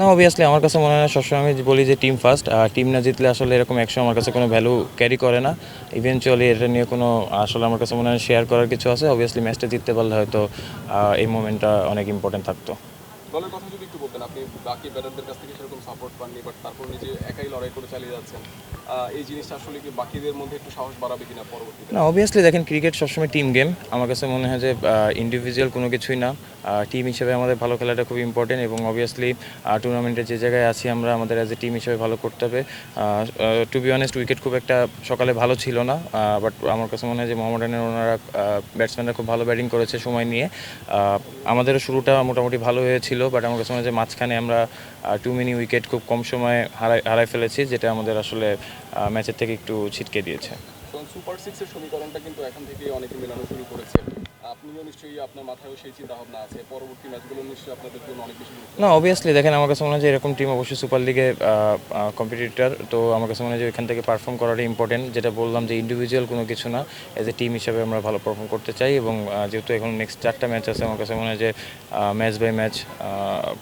না অবভিয়াসলি আমার কাছে মনে হয় সবসময় আমি বলি যে টিম ফার্স্ট টিম না জিতলে আসলে এরকম একশো আমার কাছে কোনো ভ্যালু ক্যারি করে না। ইভেনচুয়ালি এটা নিয়ে কোনো আসলে আমার কাছে মনে হয় শেয়ার করার কিছু আছে। অবভিয়াসলি ম্যাচটা জিততে পারলে হয়তো এই মোমেন্টটা অনেক ইম্পর্টেন্ট থাকতো। দলের কথা যদি একটু বলতেন আপনি বাকি ব্যাটারদের কাছ থেকে সেরকম সাপোর্ট পাননি বাট তারপর নিজে একাই লড়াই করে চালিয়ে যাচ্ছেন এই জিনিসটা আসলে কি বাকিদের মধ্যে একটু সাহস বাড়াবে কিনা পরবর্তীতে? না অবভিয়াসলি দেখেন ক্রিকেট সবসময় টিম গেম আমার কাছে মনে হয় যে ইন্ডিভিজুয়াল কোনো কিছুই না। টিম হিসেবে আমাদের ভালো খেলাটা খুব ইম্পর্টেন্ট এবং অবভিয়াসলি টুর্নামেন্টে যে জায়গায় আছি আমরা, আমাদের অ্যাজ এ টিম হিসেবে ভালো করতে হবে। টু বি অনেস্ট উইকেট খুব একটা সকালে ভালো ছিল না বাট আমার কাছে মনে হয় যে মোহামেডানের ওনারা ব্যাটসম্যানরা খুব ভালো ব্যাটিং করেছে সময় নিয়ে। আমাদেরও শুরুটা মোটামুটি ভালো হয়েছিল বাট আমার কাছে মনে হয় যে মাঝখানে আমরা টু মিনি উইকেট খুব কম সময়ে হারাই হারাই ফেলেছি, যেটা আমাদের আসলে ম্যাচের থেকে একটু ছিটকে দিয়েছে। সুপার সিক্সের সমীকরণটা কিন্তু এখন থেকে অনেকে মেলানো শুরু করেছে। আপনিও নিশ্চয়ই আপনার মাথায়ও সেই চিন্তা ভাবনা আছে। পরবর্তী ম্যাচগুলো নিশ্চয়ই আপনাদের জন্য অনেক বেশি না অবভিয়াসলি দেখেন আমার কাছে মনে হয় যে এরকম টিম অবশ্যই সুপার লিগে কম্পিটিটর তো আমার কাছে মনে হয় যে এখান থেকে পারফর্ম করাটা ইম্পর্টেন্ট যেটা বললাম যে ইন্ডিভিজুয়াল কোনো কিছু না এজ এ টিম হিসাবে আমরা ভালো পারফর্ম করতে চাই এবং যেহেতু এখন নেক্সট চারটা ম্যাচ আছে আমার কাছে মনে হয় যে ম্যাচ বাই ম্যাচ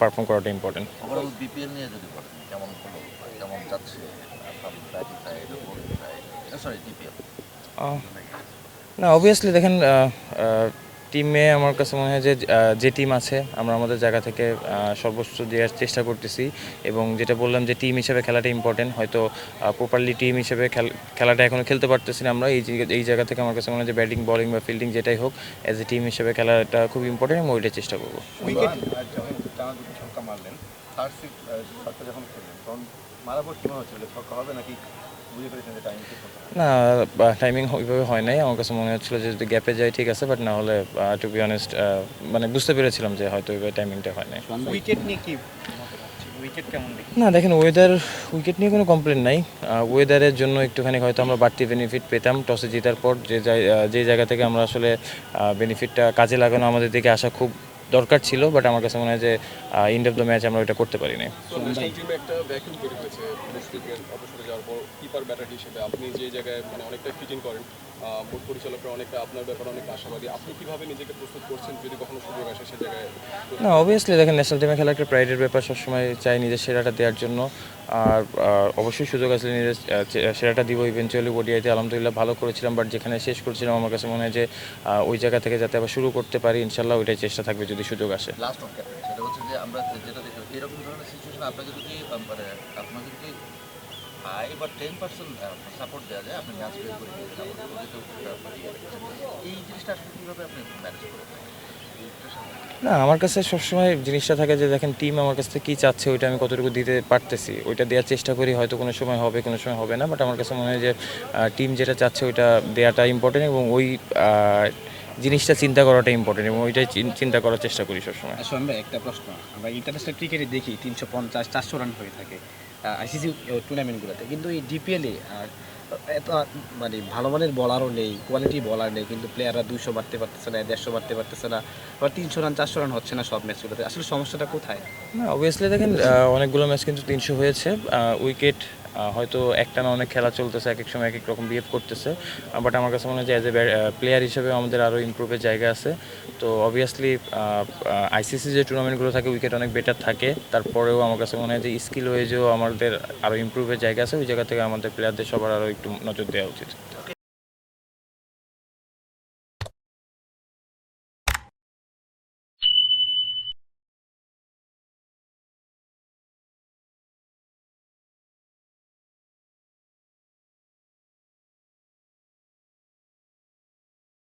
পারফর্ম করাটা ইম্পর্টেন্ট ওভারঅল বিপিএল নিয়ে যদি বলেন কেমন হলো কেমন যাচ্ছে? আপনার batting side bowling side sorry DPL না অবভিয়াসলি দেখেন টিমে আমার কাছে মনে হয় যে যে টিম আছে আমরা আমাদের জায়গা থেকে সর্বোচ্চ দেওয়ার চেষ্টা করতেছি। এবং যেটা বললাম যে টিম হিসেবে খেলাটা ইম্পর্টেন্ট হয়তো প্রপারলি টিম হিসেবে খেল- খেলাটা এখনও খেলতে পারতেছি না আমরা। এই জায়গা- এই জায়গা থেকে আমার কাছে মনে হয় যে ব্যাটিং বলিং বা ফিল্ডিং যেটাই হোক অ্যাজ এ টিম হিসেবে খেলাটা খুব ইম্পর্টেন্ট এবং ওইটাই চেষ্টা করব। উইকেট যখন হচ্ছিল ছক্কা হবে নাকি না টাইমিং ওইভাবে হয় নাই। আমার কাছে মনে হচ্ছিল যে যদি গ্যাপে যায় ঠিক আছে বাট না হলে টু বি অনেস্ট মানে বুঝতে পেরেছিলাম যে হয়তো ওইভাবে টাইমিংটা হয় নাই। উইকেট নিয়ে কি উইকেট কেমন দেখি না দেখেন ওয়েদার উইকেট নিয়ে কোনো কমপ্লেন নাই। ওয়েদারের জন্য একটুখানি হয়তো আমরা বাড়তি বেনিফিট পেতাম টসে জেতার পর যে যে জায়গা থেকে আমরা আসলে বেনিফিটটা কাজে লাগানো আমাদের দিকে আসা খুব দরকার ছিল বাট আমার কাছে মনে হয় যে ইন্ড অফ দ্য ম্যাচ আমরা ওইটা করতে পারি। নাই আপনি যে জায়গায় মানে অনেকটা ফিটিং করেন বোর্ড পরিচালকরা অনেকটা আপনার ব্যাপারে অনেক আশাবাদী। আপনি কীভাবে নিজেকে প্রস্তুত করছেন যদি কখনো সুযোগ আসে সে জায়গায়? না অবভিয়াসলি দেখেন ন্যাশনাল টিমে খেলা একটা প্রাইডের ব্যাপার সবসময় চাই নিজের সেরাটা দেওয়ার জন্য। আর অবশ্যই সুযোগ আসলে নিজের সেরাটা দিব ইভেনচুয়ালি ওডিআইতে। আলহামদুলিল্লাহ ভালো করেছিলাম বাট যেখানে শেষ করেছিলাম, আমার কাছে মনে হয় যে ওই জায়গা থেকে যাতে আবার শুরু করতে পারি ইনশাল্লাহ ওইটাই চেষ্টা থাকবে যদি সুযোগ আসে। আপনি না, আমার কাছে সবসময় জিনিসটা থাকে যে দেখেন টিম আমার কাছ থেকে কী চাচ্ছে, ওইটা আমি কতটুকু দিতে পারতেছি। ওইটা দেওয়ার চেষ্টা করি, হয়তো কোনো সময় হবে, কোনো সময় হবে না বাট আমার কাছে মনে হয় যে টিম যেটা চাচ্ছে, ওইটা দেওয়াটা ইম্পর্টেন্ট এবং ওই জিনিসটা চিন্তা করাটা ইম্পর্টেন্ট এবং ওইটাই চিন্তা করার চেষ্টা করি সবসময়। ভাই একটা প্রশ্ন, আমরা ইন্টারন্যাশনাল ক্রিকেটে দেখি তিনশো পঞ্চাশ, চারশো রান হয়ে থাকে। আইসিসি টুর্নামেন্টগুলোতে কিন্তু এই ডিপিএলে এত মানে ভালো মানের বলারও নেই কোয়ালিটি বলার নেই, কিন্তু প্লেয়াররা দুশো মারতে পারতেছে না, দেড়শো মারতে পারতেছে না বা তিনশো রান চারশো রান হচ্ছে না সব ম্যাচগুলোতে আসলে সমস্যাটা কোথায়? না অবভিয়াসলি দেখেন অনেকগুলো ম্যাচ কিন্তু তিনশো হয়েছে উইকেট হয়তো একটা না অনেক খেলা চলতেছে, এক এক সময় এক এক রকম বিহেভ করতেছে। বাট আমার কাছে মনে হয় যে অ্যাজ এ প্লেয়ার হিসেবে আমাদের আরও ইম্প্রুভের জায়গা আছে। তো অবভিয়াসলি আইসিসি যে টুর্নামেন্টগুলো থাকে উইকেট অনেক বেটার থাকে। তারপরেও আমার কাছে মনে হয় যে স্কিল ওয়েজেও আমাদের আরও ইম্প্রুভের জায়গা আছে। ওই জায়গা থেকে আমাদের প্লেয়ারদের সবার আরও একটু নজর দেওয়া উচিত।